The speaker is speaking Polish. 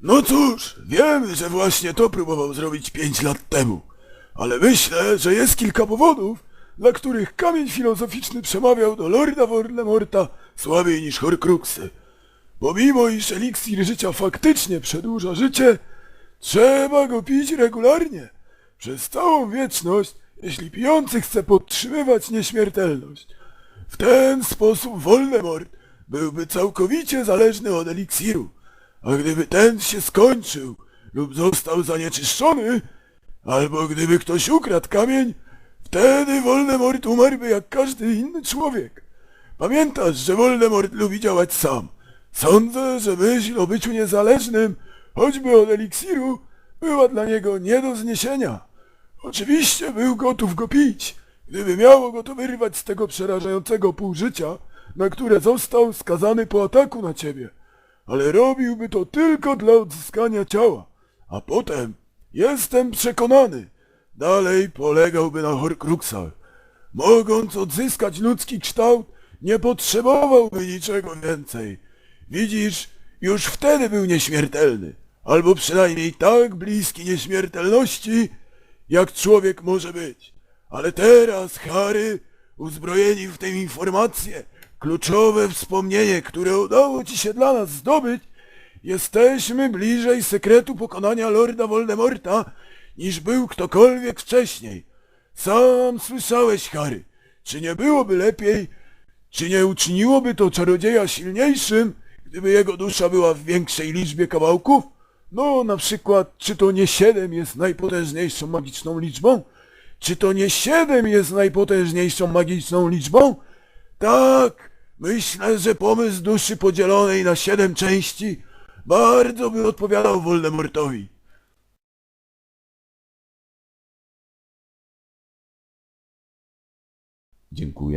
No cóż, wiemy, że właśnie to próbował zrobić pięć lat temu. Ale myślę, że jest kilka powodów, dla których kamień filozoficzny przemawiał do Lorda Voldemorta słabiej niż Horcruxy. Pomimo iż eliksir życia faktycznie przedłuża życie, trzeba go pić regularnie. Przez całą wieczność, jeśli pijący chce podtrzymywać nieśmiertelność. W ten sposób Voldemort byłby całkowicie zależny od eliksiru. A gdyby ten się skończył lub został zanieczyszczony, albo gdyby ktoś ukradł kamień, wtedy Voldemort umarłby jak każdy inny człowiek. Pamiętasz, że Voldemort lubi działać sam. Sądzę, że myśl o byciu niezależnym, choćby od eliksiru, była dla niego nie do zniesienia. Oczywiście był gotów go pić, gdyby miało go to wyrwać z tego przerażającego półżycia, na które został skazany po ataku na ciebie. Ale robiłby to tylko dla odzyskania ciała, a potem, jestem przekonany, dalej polegałby na Horcruxach. Mogąc odzyskać ludzki kształt, nie potrzebowałby niczego więcej. Widzisz, już wtedy był nieśmiertelny, albo przynajmniej tak bliski nieśmiertelności, jak człowiek może być. Ale teraz, Harry, uzbrojeni w tę informację, kluczowe wspomnienie, które udało ci się dla nas zdobyć, jesteśmy bliżej sekretu pokonania Lorda Voldemorta, niż był ktokolwiek wcześniej. Sam słyszałeś, Harry, czy nie byłoby lepiej, czy nie uczyniłoby to czarodzieja silniejszym, gdyby jego dusza była w większej liczbie kawałków? No, na przykład, czy to nie siedem jest najpotężniejszą magiczną liczbą? Czy to nie siedem jest najpotężniejszą magiczną liczbą? Tak, myślę, że pomysł duszy podzielonej na siedem części bardzo by odpowiadał Voldemortowi. Dziękuję.